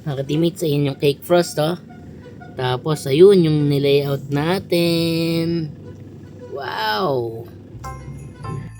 Mga teammates, ayun yung cake frost, oh. Tapos, ayun yung nilayout natin. Wow!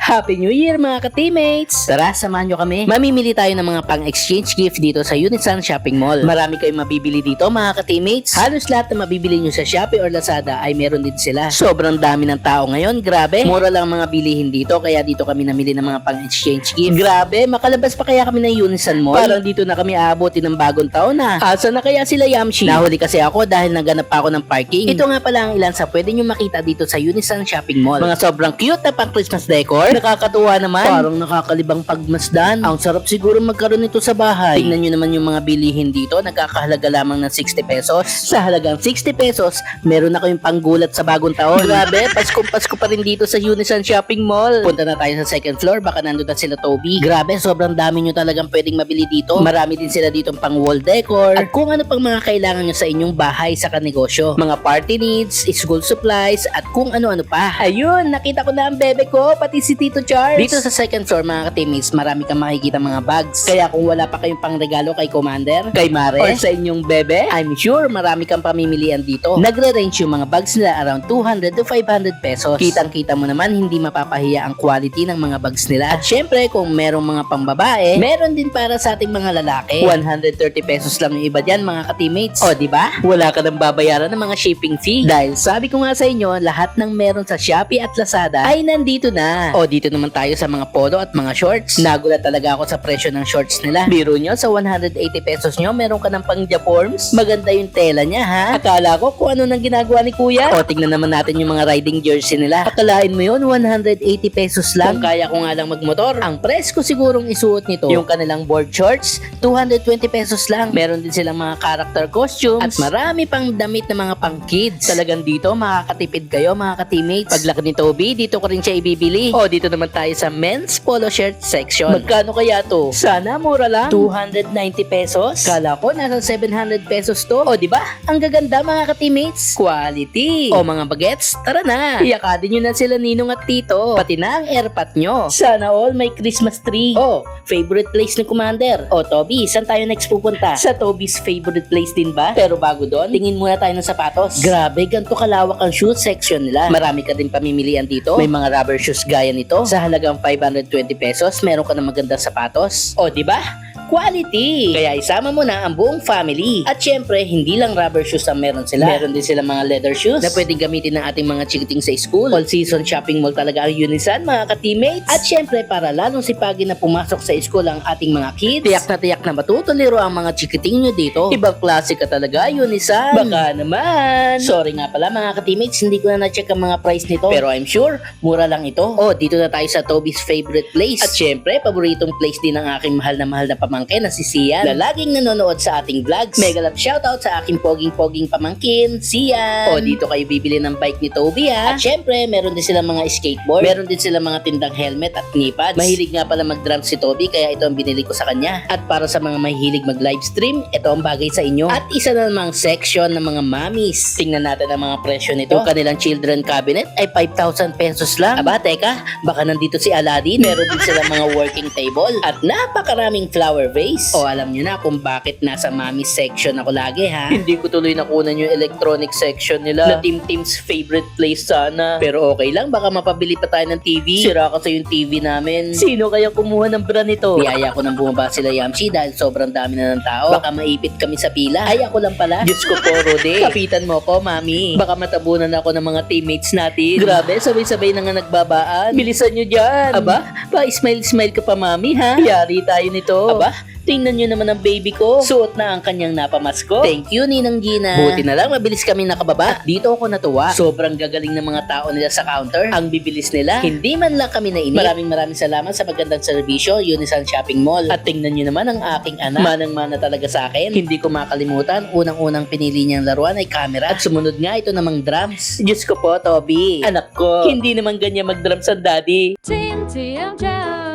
Happy New Year mga ka-teammates! Tara, samahan nyo kami. Mamimili tayo ng mga pang-exchange gift dito sa Unisan Shopping Mall. Marami kayong mabibili dito mga ka-teammates. Halos lahat na mabibili nyo sa Shopee or Lazada ay meron din sila. Sobrang dami ng tao ngayon, grabe. Mura lang mga bilihin dito, kaya dito kami namili ng mga pang-exchange gift. Grabe, makalabas pa kaya kami ng Unisan Mall? Parang dito na kami aabotin ng bagong taon na. Asa na kaya sila Yamshi? Nahuli kasi ako dahil naganap pa ako ng parking. Ito nga pala ang ilan sa pwede nyo makita dito sa Unisan Shopping Mall. Mga sobrang cute na pang Christmas Nakakatuwa naman. Parang nakakalibang pagmasdan. Ang sarap siguro magkaroon nito sa bahay. Tingnan nyo naman yung mga bilihin dito. Nagkakahalaga lamang ng 60 pesos. Sa halagang 60 pesos, meron na kayong panggulat sa bagong taon. Grabe, Paskong Pasko pa rin dito sa Unisan Shopping Mall. Punta na tayo sa second floor. Baka nandun na sila Toby. Grabe, sobrang dami nyo talagang pwedeng mabili dito. Marami din sila dito pang wall decor. At kung ano pang mga kailangan nyo sa inyong bahay sa kanegosyo. Mga party needs, school supplies, at kung ano-ano pa. Ayun, nakita ko na ang bebe ko, pati si Tito Charles. Dito sa second floor mga ka-teammates, marami kang makikita mga bags. Kaya kung wala pa kayong pangregalo kay Commander, kay Mare, or sa inyong bebe, I'm sure marami kang pamimilian dito. Nagre-range yung mga bags nila around 200 to 500 pesos. Kitang-kita mo naman, hindi mapapahiya ang quality ng mga bags nila. At syempre, kung merong mga pambabae, meron din para sa ating mga lalaki. 130 pesos lang yung iba dyan mga ka-teammates. O, di ba? Wala ka nang babayaran ng mga shipping fee. Dahil sabi ko nga sa inyo, lahat ng meron sa Shopee at Lazada ay nandito na. O, dito naman tayo sa mga polo at mga shorts. Nagulat talaga ako sa presyo ng shorts nila. Biro nyo, sa 180 pesos nyo, meron ka ng pang Japorms. Maganda yung tela niya, ha? Akala ko kung ano nang ginagawa ni kuya. O, tingnan naman natin yung mga riding jersey nila. Akalain mo yun, 180 pesos lang. Kung kaya ko nga lang magmotor, ang press ko sigurong isuot nito, yung kanilang board shorts, 220 pesos lang. Meron din silang mga character costumes at marami pang damit na mga pang kids. Talagang dito, makakatipid kayo mga ka-teammates. Paglaki ni Toby, dito ko rin siya ibibili. O, dito naman tayo sa men's polo shirt section. Magkano kaya to? Sana mura lang. 290 pesos? Kala ko nasa 700 pesos to. O, di ba? Ang gaganda mga ka-teammates. Quality. O mga bagets, tara na. Iyakadin nyo na sila ninong at tito. Pati na ang airpat nyo. Sana all may Christmas tree. O, favorite place ni Commander. O, Toby, saan tayo next pupunta? Sa Toby's favorite place din ba? Pero bago doon, tingin muna tayo ng sapatos. Grabe, ganito kalawak ang shoe section nila. Marami ka din pamimilian dito. May mga rubber shoes gaya nito. Sa halagang 520 pesos, meron ka ng magandang sapatos. O, di ba? Quality! Kaya isama mo na ang buong family. At syempre, hindi lang rubber shoes ang meron sila. Meron din sila mga leather shoes na pwedeng gamitin ng ating mga chikiting sa school. All season shopping mall talaga ang Unisan, mga ka-teammates. At syempre, para lalong sipagin na pumasok sa school ang ating mga kids, tiyak na tiyak na matutuliro ang mga chikiting nyo dito. Ibang klase ka talaga, Unisan. Baka naman. Sorry nga pala mga ka-teammates, hindi ko na na-check ang mga price nito. Pero I'm sure, mura lang ito. Oh, dito na tayo sa Toby's favorite place. At syempre, paboritong place din ng aking mahal na mahal na pamangkin na si Sian. Na laging nanonood sa ating vlogs. Mega love shoutout sa aking poging-poging pamangkin, Sian. O, dito kayo bibili ng bike ni Toby ha. At syempre, meron din silang mga skateboard. Meron din silang mga tindang helmet at knee pads. Mahilig nga pala mag-drum si Toby, kaya ito ang binili ko sa kanya. At para sa mga mahilig mag-livestream, ito ang bagay sa inyo. At isa na namang section ng mga mommies. Tingnan natin ang mga presyo nito. Yung kanilang children cabinet ay 5,000 pesos lang. Aba, teka, baka nandito si Aladdin. Meron din silang mga working table. At napakaraming flower vase. O alam nyo na kung bakit nasa mommy section ako lagi ha. Hindi ko tuloy nakunan yung electronic section nila. Na Team Team's favorite place sana. Pero okay lang, baka mapabili pa tayo ng TV. Sira kasi yung TV namin. Sino kaya kumuha ng brand nito? Niyaya ko nang bumaba sila Yamshi dahil sobrang dami na ng tao. Baka maipit kami sa pila. Ay, ako lang pala. Diyos ko po, Rode. Kapitan mo ko, mami. Baka matabunan ako ng mga teammates natin. Grabe, sabay-sabay na nga nagbabaan. Bilisan nyo dyan. Aba, pa smile-smile ka pa, mami, ha? Yari tayo nito. Aba, Tingnan nyo naman ang baby ko. Suot na ang kanyang napamasko. Thank you, Ninang Gina. Buti na lang, mabilis kami nakababa. At dito ako natuwa. Sobrang gagaling ng mga tao nila sa counter. Ang bibilis nila. Hindi man lang kami nainip. Maraming maraming salamat sa magandang serbisyo, Unisan Shopping Mall. At tingnan nyo naman ang aking anak. Manang-mana talaga sa akin. Hindi ko makalimutan, unang-unang pinili niyang laruan ay camera. At sumunod nga ito namang drums. Diyos ko po, Toby. Anak ko. Hindi naman ganyan mag-drums ang daddy. Team TM Jam.